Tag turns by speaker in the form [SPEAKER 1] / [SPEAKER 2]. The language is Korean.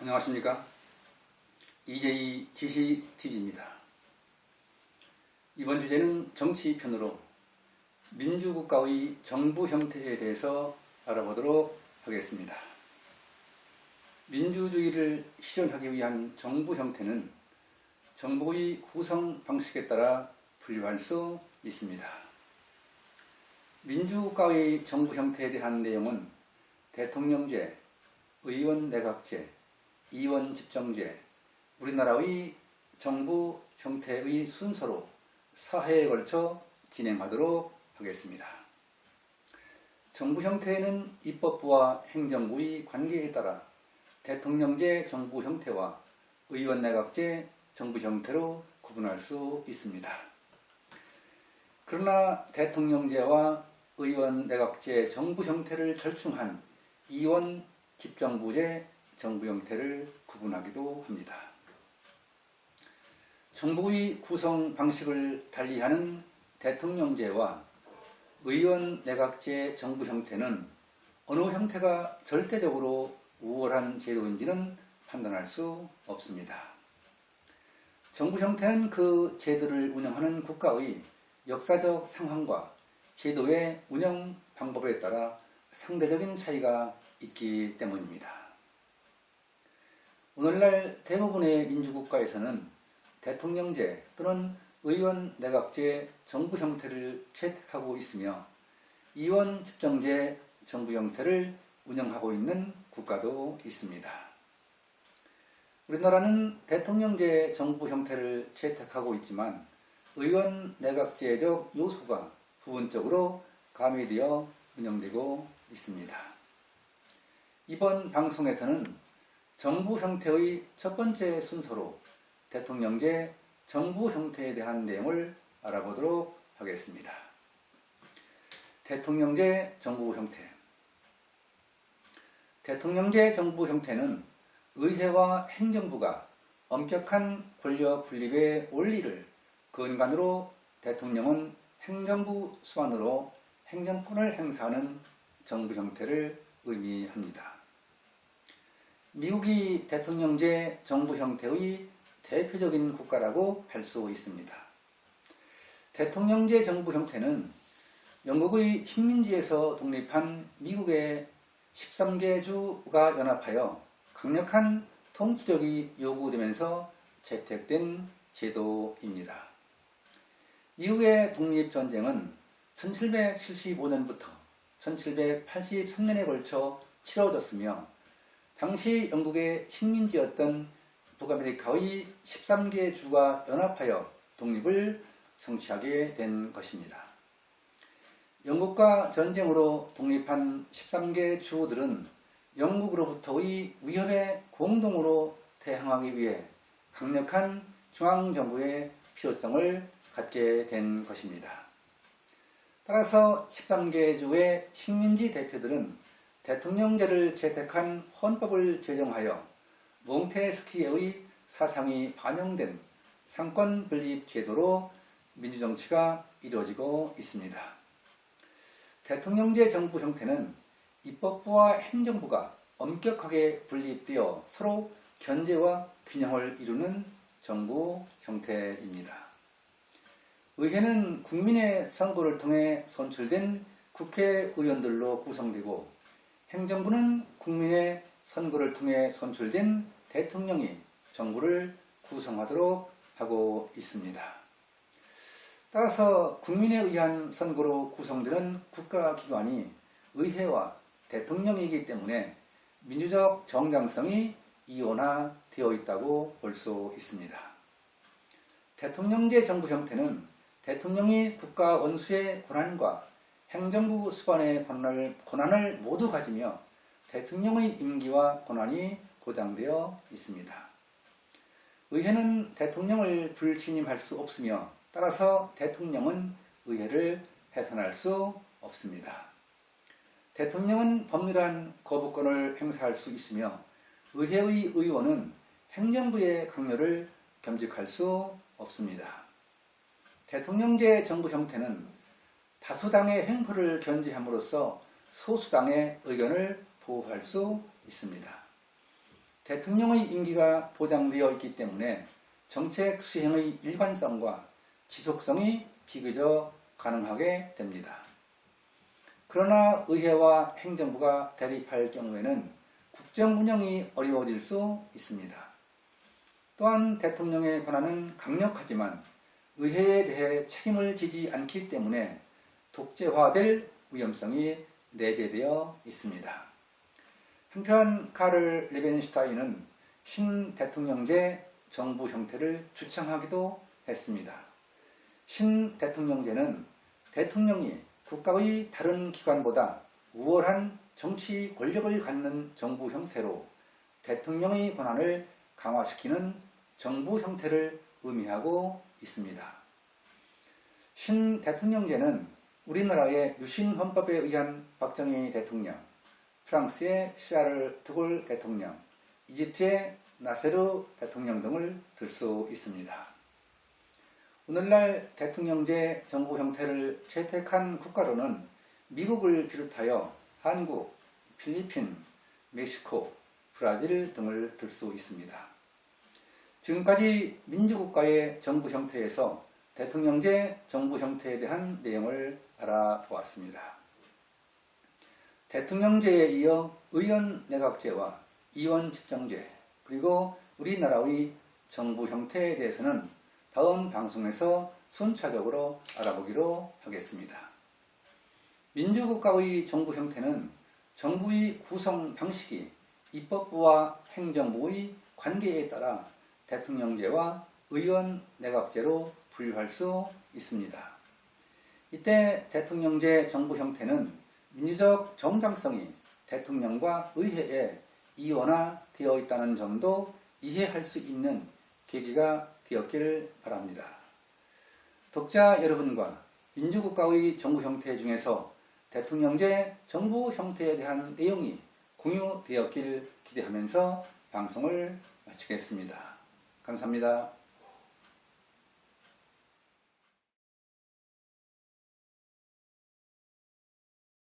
[SPEAKER 1] 안녕하십니까. 이재희 지시TV입니다. 이번 주제는 정치편으로 민주국가의 정부 형태에 대해서 알아보도록 하겠습니다. 민주주의를 실현하기 위한 정부 형태는 정부의 구성 방식에 따라 분류할 수 있습니다. 민주국가의 정부 형태에 대한 내용은 대통령제, 의원 내각제, 이원 집정제, 우리나라의 정부 형태의 순서로 사회에 걸쳐 진행하도록 하겠습니다. 정부 형태에는 입법부와 행정부의 관계에 따라 대통령제 정부 형태와 의원 내각제 정부 형태로 구분할 수 있습니다. 그러나 대통령제와 의원 내각제 정부 형태를 절충한 이원 집정부제 정부 형태를 구분하기도 합니다. 정부의 구성 방식을 달리하는 대통령제와 의원 내각제 정부 형태는 어느 형태가 절대적으로 우월한 제도인지는 판단할 수 없습니다. 정부 형태는 그 제도를 운영하는 국가의 역사적 상황과 제도의 운영 방법에 따라 상대적인 차이가 있기 때문입니다. 오늘날 대부분의 민주국가에서는 대통령제 또는 의원 내각제 정부 형태를 채택하고 있으며 이원 집정제 정부 형태를 운영하고 있는 국가도 있습니다. 우리나라는 대통령제 정부 형태를 채택하고 있지만 의원 내각제적 요소가 부분적으로 가미되어 운영되고 있습니다. 이번 방송에서는 정부 형태의 첫 번째 순서로 대통령제 정부 형태에 대한 내용을 알아보도록 하겠습니다. 대통령제 정부 형태 대통령제 정부 형태는 의회와 행정부가 엄격한 권력 분립의 원리를 근간으로 대통령은 행정부 수반으로 행정권을 행사하는 정부 형태를 의미합니다. 미국이 대통령제 정부 형태의 대표적인 국가라고 할 수 있습니다. 대통령제 정부 형태는 영국의 식민지에서 독립한 미국의 13개 주가 연합하여 강력한 통치력이 요구되면서 채택된 제도입니다. 미국의 독립전쟁은 1775년부터 1783년에 걸쳐 치러졌으며 당시 영국의 식민지였던 북아메리카의 13개 주가 연합하여 독립을 성취하게 된 것입니다. 영국과 전쟁으로 독립한 13개 주들은 영국으로부터의 위협에 공동으로 대항하기 위해 강력한 중앙정부의 필요성을 갖게 된 것입니다. 따라서 13개 주의 식민지 대표들은 대통령제를 채택한 헌법을 제정하여 몽테스키에의 사상이 반영된 상권 분립 제도로 민주정치가 이루어지고 있습니다. 대통령제 정부 형태는 입법부와 행정부가 엄격하게 분립되어 서로 견제와 균형을 이루는 정부 형태입니다. 의회는 국민의 선거를 통해 선출된 국회의원들로 구성되고 행정부는 국민의 선거를 통해 선출된 대통령이 정부를 구성하도록 하고 있습니다. 따라서 국민에 의한 선거로 구성되는 국가기관이 의회와 대통령이기 때문에 민주적 정당성이 이원화되어 있다고 볼 수 있습니다. 대통령제 정부 형태는 대통령이 국가 원수의 권한과 행정부 수반의 권한을, 권한을 모두 가지며 대통령의 임기와 권한이 보장되어 있습니다. 의회는 대통령을 불신임할 수 없으며 따라서 대통령은 의회를 해산할 수 없습니다. 대통령은 법률한 거부권을 행사할 수 있으며 의회의 의원은 행정부의 강요를 겸직할 수 없습니다. 대통령제 정부 형태는 다수당의 횡포를 견제함으로써 소수당의 의견을 보호할 수 있습니다. 대통령의 임기가 보장되어 있기 때문에 정책 수행의 일관성과 지속성이 비교적 가능하게 됩니다. 그러나 의회와 행정부가 대립할 경우에는 국정 운영이 어려워질 수 있습니다. 또한 대통령의 권한은 강력하지만 의회에 대해 책임을 지지 않기 때문에 독재화될 위험성이 내재되어 있습니다. 한편 카를 레벤슈타인은 신대통령제 정부 형태를 주창하기도 했습니다. 신대통령제는 대통령이 국가의 다른 기관보다 우월한 정치 권력을 갖는 정부 형태로 대통령의 권한을 강화시키는 정부 형태를 의미하고 있습니다. 신대통령제는 우리나라의 유신 헌법에 의한 박정희 대통령, 프랑스의 샤를 드골 대통령, 이집트의 나세르 대통령 등을 들 수 있습니다. 오늘날 대통령제 정부 형태를 채택한 국가로는 미국을 비롯하여 한국, 필리핀, 멕시코, 브라질 등을 들 수 있습니다. 지금까지 민주국가의 정부 형태에서 대통령제 정부 형태에 대한 내용을 알아보았습니다. 대통령제에 이어 의원 내각제와 이원 집정제 그리고 우리나라의 정부 형태에 대해서는 다음 방송에서 순차적으로 알아보기로 하겠습니다. 민주국가의 정부 형태는 정부의 구성 방식이 입법부와 행정부의 관계에 따라 대통령제와 의원 내각제로 분류할 수 있습니다. 이때 대통령제 정부 형태는 민주적 정당성이 대통령과 의회에 이원화되어 있다는 점도 이해할 수 있는 계기가 되었길 바랍니다. 독자 여러분과 민주국가의 정부 형태 중에서 대통령제 정부 형태에 대한 내용이 공유되었길 기대하면서 방송을 마치겠습니다. 감사합니다.